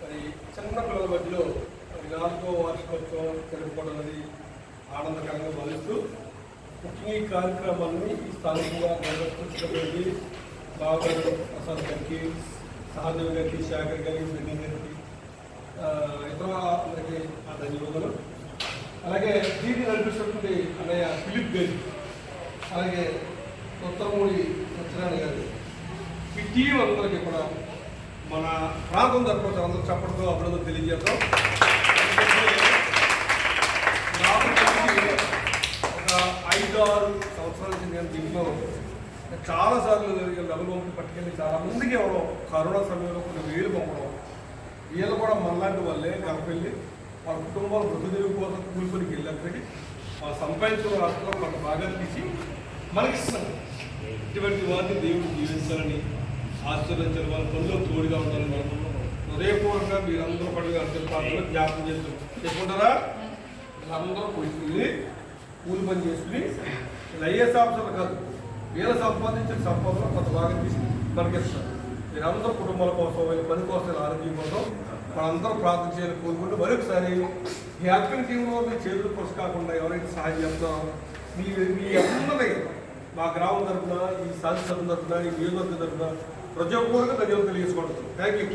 మరి చిన్న పిల్లల మధ్యలో మరి నాలుగో వార్షికోత్సవం జరుపుకోవడం అనేది ఆనందకరంగా భావిస్తూ ముఖ్యంగా ఈ కార్యక్రమాన్ని స్థానికంగా నిర్వర్తించినటువంటి బాబు ప్రసాద్ గారికి సహదేవి గారికి శాఖర్ గారికి బెన్నీ గారికి ఇతర అందరికి ఆ ధన్యవాదాలు. అలాగే దీన్ని నడిపిస్తున్నటువంటి అన్నయ్య ఫిలిప్ గారి అలాగే కొత్తమూడి సత్యనారాయణ గారు ఈ టీం అందరికీ కూడా మన ప్రాంతం తరపున అందరూ చెప్పడంతో అభినందన తెలియజేద్దాం. ఒక ఐదు ఆరు సంవత్సరాల నుంచి నేను దీంట్లో చాలాసార్లు నలుగురు పట్టుకెళ్ళి చాలా మందికి ఇవ్వడం కరోనా సమయంలో కొన్ని వేలు పంపడం వీళ్ళు కూడా మనలాంటి వాళ్ళే. కలపెళ్ళి వాళ్ళ కుటుంబాల మృతదేవి కోసం కూలిపనికి వెళ్ళినప్పటికీ వాళ్ళు సంపాదించిన రాష్ట్రంలో కొంత బాగా తీసి మనకి ఇస్తారు ఇటువంటి వారిని దేవుడు జీవించాలని ఆశీర్వదించాలని వాళ్ళ పనిలో తోడుగా ఉండాలని మనం హృదయపూర్వకంగా మీరందరూ పండుగ ప్రాంతంలో జ్ఞాపకం చేస్తాం చెప్పుకుంటారా? అందరూ పోయి కూలి పని చేసుకుని ఇలా ఐఏఎస్ ఆఫీసర్లు కాదు వీళ్ళ సంపాదించిన సంపాదన కొంత భాగం తీసి మనకిస్తారు మీరందరూ కుటుంబాల కోసం వీళ్ళ పని కోసం ఆరోగ్యం కోసం మనందరూ ప్రార్థన చేయాలని కోరుకుంటూ మరొకసారి ఈ హ్యాపీ టీంలో మీ చేతులు పురుషు కాకుండా ఎవరైతే సహాయం చేస్తారో? మీ మీ అందరి మా గ్రామం తరఫున ఈ సాధించడం తరఫున ఈ నియోజకవర్గం తరఫున ప్రతి ఒక్కరికి ధన్యవాదాలు తెలియజేసుకుంటున్నాను థ్యాంక్ యూ